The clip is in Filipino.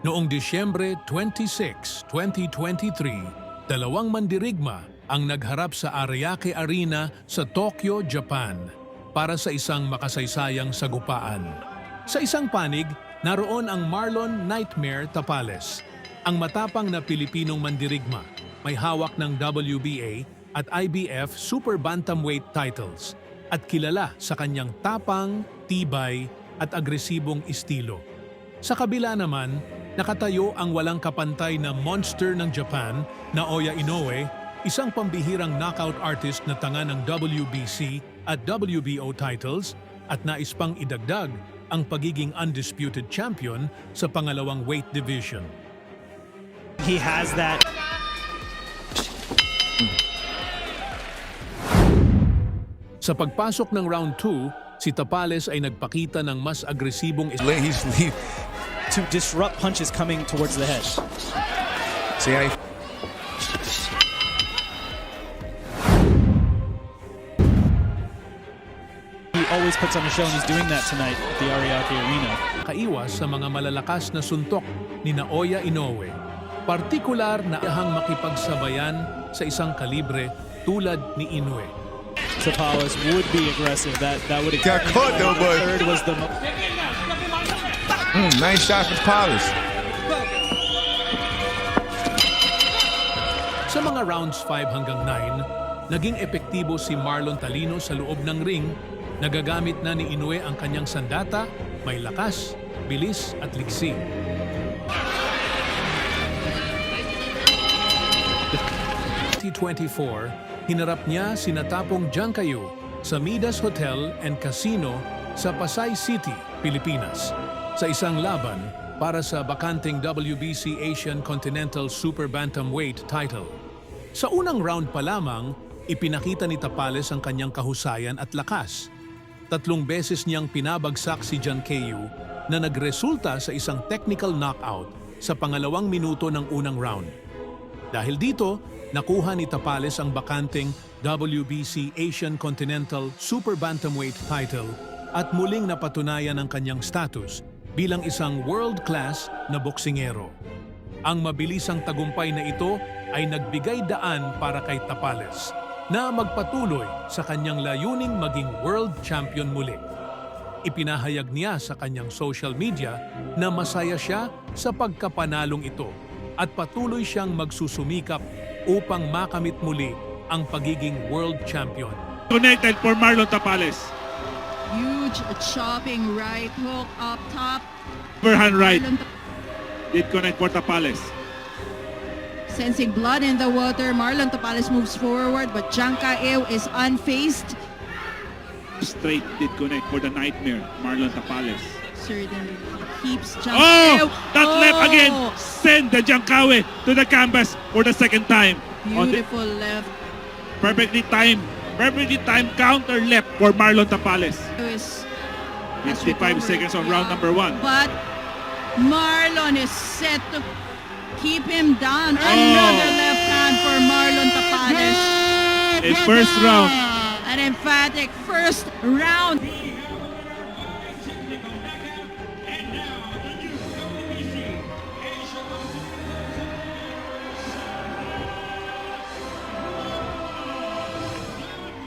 Noong Disyembre 26, 2023, dalawang mandirigma ang nagharap sa Ariake Arena sa Tokyo, Japan para sa isang makasaysayang sagupaan. Sa isang panig, naroon ang Marlon Nightmare Tapales, ang matapang na Pilipinong mandirigma, may hawak ng WBA at IBF Super Bantamweight titles at kilala sa kanyang tapang, tibay at agresibong estilo. Sa kabila naman, nakatayo ang walang kapantay na monster ng Japan na Oya Inoue, isang pambihirang knockout artist na tanga ng WBC at WBO titles at nais pang idagdag ang pagiging undisputed champion sa pangalawang weight division. He has that Sa pagpasok ng round 2, si Tapales ay nagpakita ng mas agresibong He's he, to disrupt punches coming towards the head. see how he, always puts on a show and he's doing that tonight at the Ariake Arena. kaiwas sa mga malalakas na suntok ni Naoya Inoue. Partikular na ahang makipagsabayan sa isang kalibre tulad ni Inoue. Tapales would be aggressive. That that would Got caught though, but- third was the Mm, nice shot from Paulus. Sa mga rounds 5 hanggang 9, naging epektibo si Marlon Talino sa loob ng ring. Nagagamit na ni Inoue ang kanyang sandata, may lakas, bilis at liksi. T24, hinarap niya si Natapong Jankayu sa Midas Hotel and Casino sa Pasay City, Pilipinas sa isang laban para sa bakanting WBC Asian Continental Super Bantamweight title. Sa unang round pa lamang, ipinakita ni Tapales ang kanyang kahusayan at lakas. Tatlong beses niyang pinabagsak si Jankayu na nagresulta sa isang technical knockout sa pangalawang minuto ng unang round. Dahil dito, nakuha ni Tapales ang bakanting WBC Asian Continental Super Bantamweight title at muling napatunayan ang kanyang status bilang isang world-class na boksingero. Ang mabilisang tagumpay na ito ay nagbigay daan para kay Tapales na magpatuloy sa kanyang layuning maging world champion muli. Ipinahayag niya sa kanyang social media na masaya siya sa pagkapanalong ito at patuloy siyang magsusumikap upang makamit muli ang pagiging world champion. connected for Marlon Tapales. Huge chopping right hook up top. Overhand right did connect for Tapales. Sensing blood in the water, Marlon Tapales moves forward, but Janka Ew is unfazed. Straight did connect for the nightmare, Marlon Tapales. Certainly keeps Janka Oh! That left oh! again! Oh, Send the Jankawe to the canvas for the second time. On the Beautiful left. perfectly timed, perfectly timed counter left for Marlon Tapales. Is, 55 seconds on round number one. But Marlon is set to keep him down. Oh. Another left hand for Marlon Tapales. A first round. An emphatic first round.